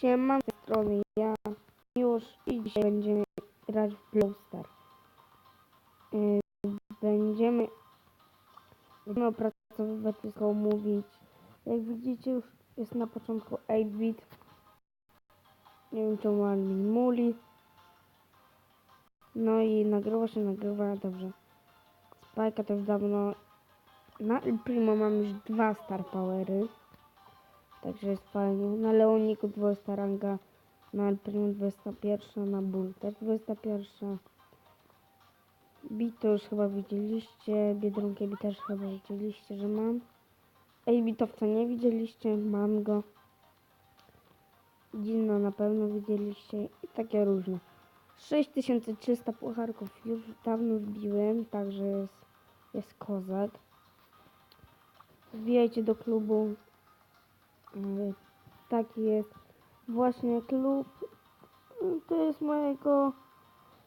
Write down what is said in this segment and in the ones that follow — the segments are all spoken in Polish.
Siema, z tej strony ja już i dzisiaj będziemy grać w Blow Star. Yy, Będziemy, będziemy opracowywać, wszystko omówić. Jak widzicie już jest na początku 8-bit. Nie wiem czemu mi muli. No i nagrywa się, nagrywa, dobrze. Spajka już dawno. Na El Primo mam już dwa Star Powery. Także jest fajnie. Na Leoniku 20 ranga, na Alpinium 21, na Bull też 21. Bito już chyba widzieliście, Biedronkę Bi też chyba widzieliście, że mam. Ej, Bitowca nie widzieliście, mam go. Dino na pewno widzieliście i takie różne. 6300 pucharków już dawno wbiłem, także jest, jest kozak. Wbijajcie do klubu, Taki jest właśnie klub. To jest mojego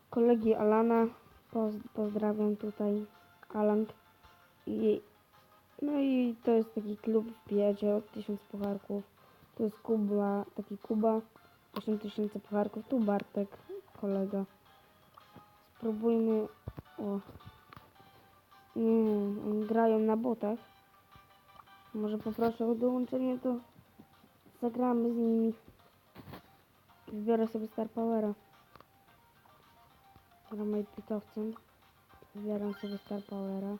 kolegi Alana. Poz, pozdrawiam tutaj Alan. I, no i to jest taki klub wbijacie od 1000 pucharków. To jest Kuba, taki Kuba. 8000 pucharków. Tu Bartek, kolega. Spróbujmy. O. Nie, grają na botach. Może poproszę o dołączenie do Zagramy z nimi. Wybiorę sobie Star Powera. Gram pitowcem. Wybieram sobie Star Powera.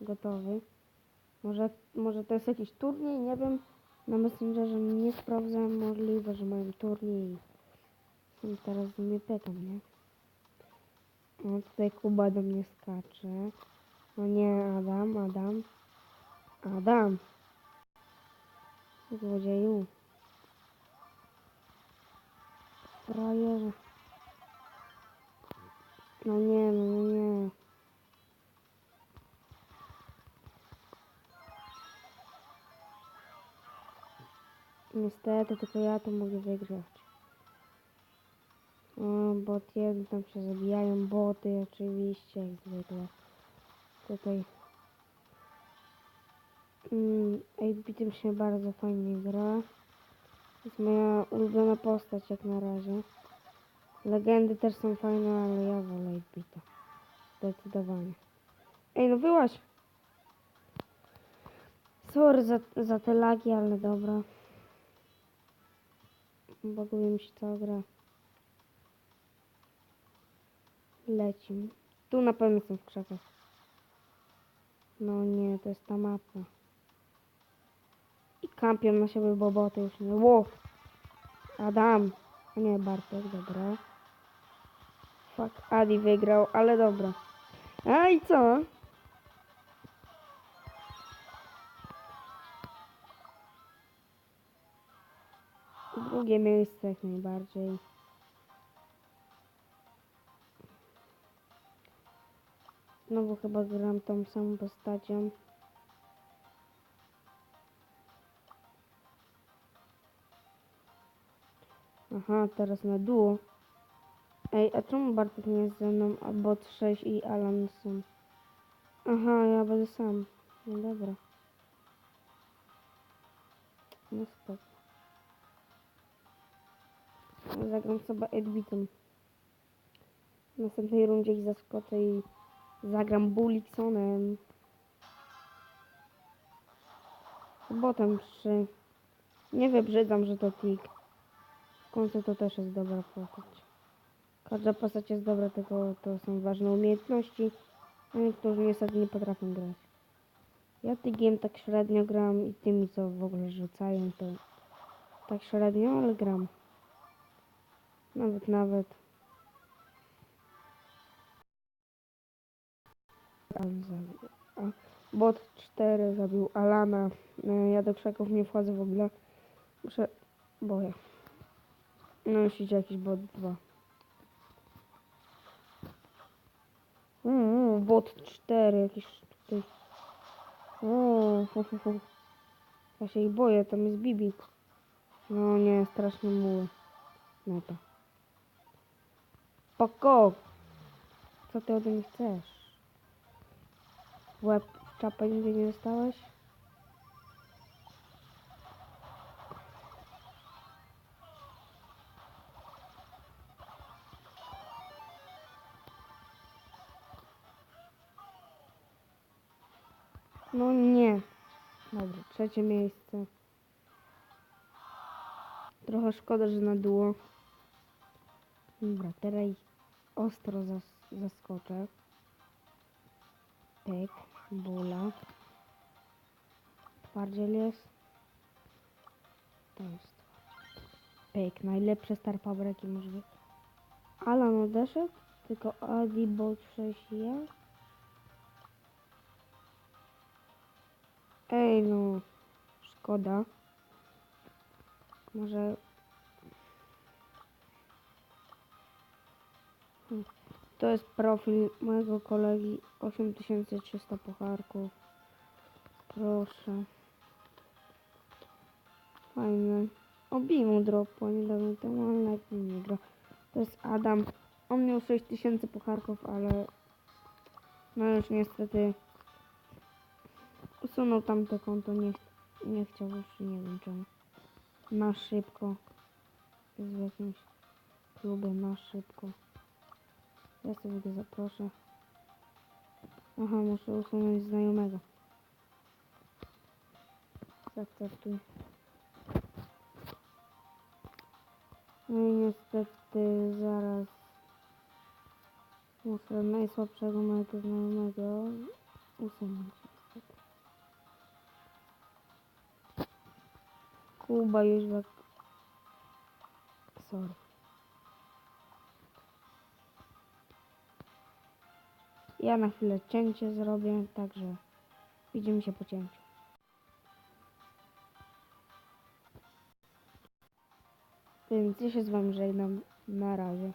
Gotowy. Może, może to jest jakiś turniej, nie wiem. Na Messengerze nie sprawdzam. Możliwe, że mają turniej. I teraz mnie pytam, nie? O, tutaj Kuba do mnie skacze. No nie, Adam, Adam. Adam. Złodzieju. Frajerze. No nie, no no nie. Niestety, tylko ja to mogę wygrać. O, bot jeden, tam się zabijają boty, oczywiście, jak zwykle. Tutaj Mm, 8-bitem się bardzo fajnie gra. To jest moja ulubiona postać jak na razie. Legendy też są fajne, ale ja wolę 8-bita. Zdecydowanie. Ej, no wyłaź! Sorry za, za te lagi, ale dobra. Baguje mi się cała gra. Lecimy. Tu na pewno są w krzakach. No nie, to jest ta mapa. Kampią na siebie boboty już nie. Ło! Adam! Nie, Bartek, dobra. Fuck, Adi wygrał, ale dobra. A i co? Drugie miejsce jak najbardziej. Znowu chyba gram tą samą postacią. Aha, teraz na duo. Ej, a czemu Bartek nie jest ze mną, a bot 6 i Alan są? Aha, ja będę sam. No dobra. No spoko. Zagram sobie Edbitem. W następnej rundzie ich zaskoczę i zagram Buliksonem. Botem 3. Nie wybrzydzam, że to tik. W końcu to też jest dobra postać. Każda postać jest dobra, tylko to są ważne umiejętności, a niektórzy niestety nie potrafią grać. Ja tygiem tak średnio gram i tymi, co w ogóle rzucają, to tak średnio, ale gram. Nawet, nawet. Bot 4 zabił Alana. E, Ja do krzaków nie wchodzę w ogóle. Muszę... boję. No już idzie jakiś bot 2. Uuu, bot 4 jakiś tutaj. O. Ja się ich boję, tam jest Bibi. No nie, strasznie muły. No to. Poko! Co ty ode mnie chcesz? Łeb w czapę nigdy nie dostałeś? No nie. Dobra, trzecie miejsce. Trochę szkoda, że na duo. Dobra, teraz ostro zas zaskoczę. Pyk, bula. Twardziel jest. To jest Pyk, najlepsze star power jakie może być. Alan odeszedł, tylko Adi Bot 6 ja. No, szkoda. Może... To jest profil mojego kolegi 8300 pucharków. Proszę. Fajne. Obimu dropło niedawno temu, ale nawet nie gra. To jest Adam. On miał 6000 pucharków, ale no już niestety usunął tamte konto. Nie, nie chciał już, nie wiem czemu. Na szybko. W jakimś klubie na szybko. Ja sobie go zaproszę. Aha, muszę usunąć znajomego. Zaakceptuj. No i niestety zaraz muszę najsłabszego mojego znajomego usunąć. Kuba już bak... Sorry. Ja na chwilę cięcie zrobię, także widzimy się po cięciu. Więc ja się z wami żegnam. Na razie.